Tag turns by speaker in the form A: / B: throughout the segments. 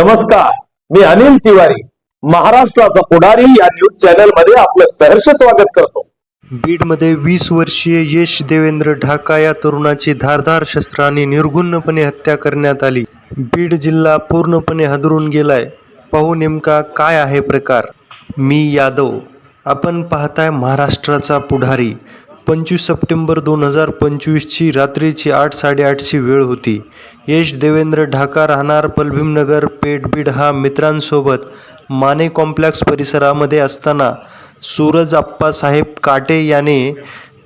A: नमस्कार मी अनिल तिवारी महाराष्ट्राचा पुढारी या न्यूज चॅनलमध्ये आपलं सहर्ष स्वागत करतो.
B: बीडमध्ये वीस वर्षीय यश देवेंद्र ढाका या तरुणाची धारधार शस्त्राने निर्गुणपणे हत्या करण्यात आली. बीड जिल्हा पूर्णपणे हादरून गेलाय. पाहू नेमका काय आहे प्रकार. मी यादव. आपण पाहताय महाराष्ट्राचा पुढारी. पंचवीस सप्टेंबर दोन हजार पंचवीसची रात्रीची आठ साडेआठची वेळ होती. यश देवेंद्र ढाका राहणार पलभीमनगर पेठबीड हा मित्रांसोबत माने कॉम्प्लेक्स परिसरामध्ये असताना सूरज आप्पासाहेब काटे याने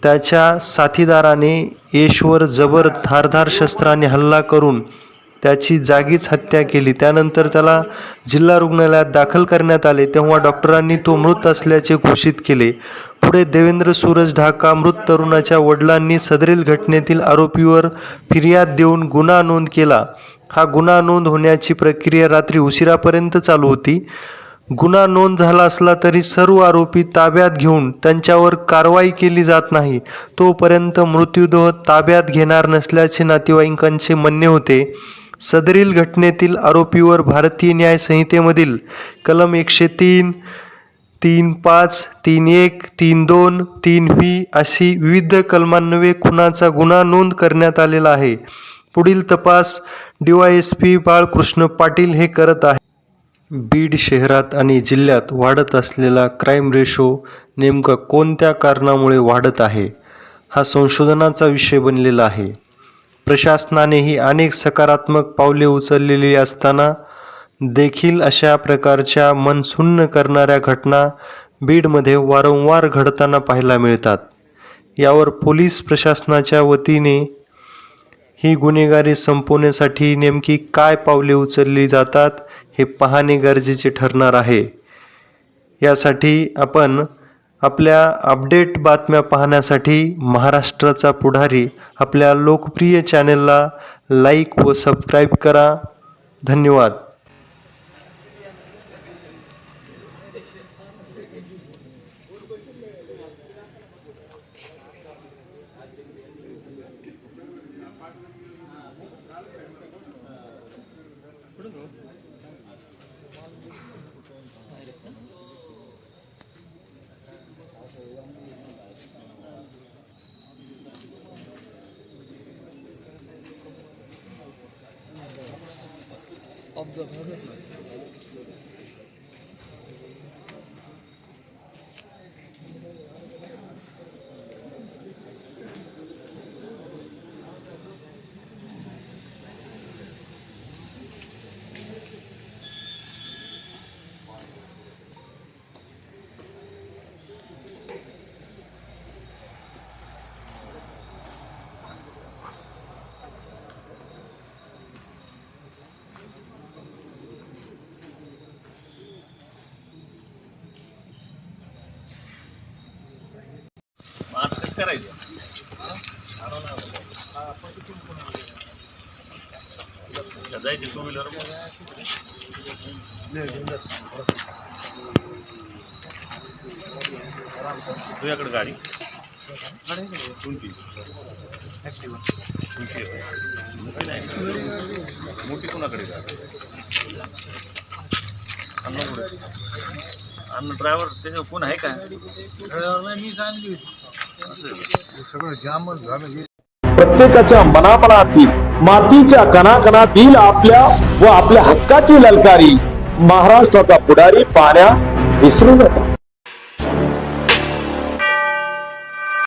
B: त्याच्या साथीदाराने यशवर जबर धारधार शस्त्राने हल्ला करून त्याची जागीच हत्या केली. त्यानंतर त्याला जिल्हा रुग्णालयात दाखल करण्यात आले. तेव्हा डॉक्टरांनी तो मृत असल्याचे घोषित केले. पुढे देवेंद्र सूरज ढाका मृत तरुणाच्या वडिलांनी सदरील घटनेतील आरोपीवर फिर्याद देऊन गुन्हा नोंद केला. हा गुन्हा नोंद होण्याची प्रक्रिया रात्री उशिरापर्यंत चालू होती. गुन्हा नोंद झाला असला तरी सर्व आरोपी ताब्यात घेऊन त्यांच्यावर कारवाई केली जात नाही. तोपर्यंत मृत्यूदेह ताब्यात घेणार नसल्याचे नातेवाईकांचे म्हणणे होते. सदरील घटनेतील आरोपीवर भारतीय न्याय संहितेमधील कलम एकशे तीन तीन पाच तीन एक तीन दोन तीन व्ही अशी विविध कलमान्वये खुनाचा गुन्हा नोंद करण्यात आलेला आहे. पुढील तपास पी बाळकृष्ण पाटील हे करत आहे. बीड शहरात आणि जिल्ह्यात वाढत असलेला क्राईम रेशो नेमका कोणत्या कारणामुळे वाढत आहे? हा संशोधनाचा विषय बनलेला आहे. प्रशासनानेही अनेक सकारात्मक पावले उचललेली असताना देखील अशा प्रकारच्या मनसुन्न करणाऱ्या घटना बीडमध्ये वारंवार घडताना पाहायला मिळतात. यावर पोलीस प्रशासनाच्या वतीने ही गुन्हेगारी संपवण्यासाठी नेमकी काय पावले उचलली जातात हे पाहणे गरजेचे ठरणार आहे. यासाठी आपण आपल्या अपडेट बातम्या पाहण्यासाठी महाराष्ट्राचा पुढारी आपल्या लोकप्रिय चॅनलला लाईक व सबस्क्राईब करा. धन्यवाद.
C: Observe. कसं करायचं जायचे टू व्हीलर तुझ्याकडे गाडी कोणती तुमची आहे. मोठी नाही मोठी कोणाकडे गाडी अन्न ड्रायव्हर त्याच्यावर कोण आहे का?
A: प्रत्येकाच्या मनामनातील मातीच्या कणाकणातील आपल्या व आपल्या हक्काची ललकारी. महाराष्ट्राचा पुढारी पाहण्यास विसरू नका.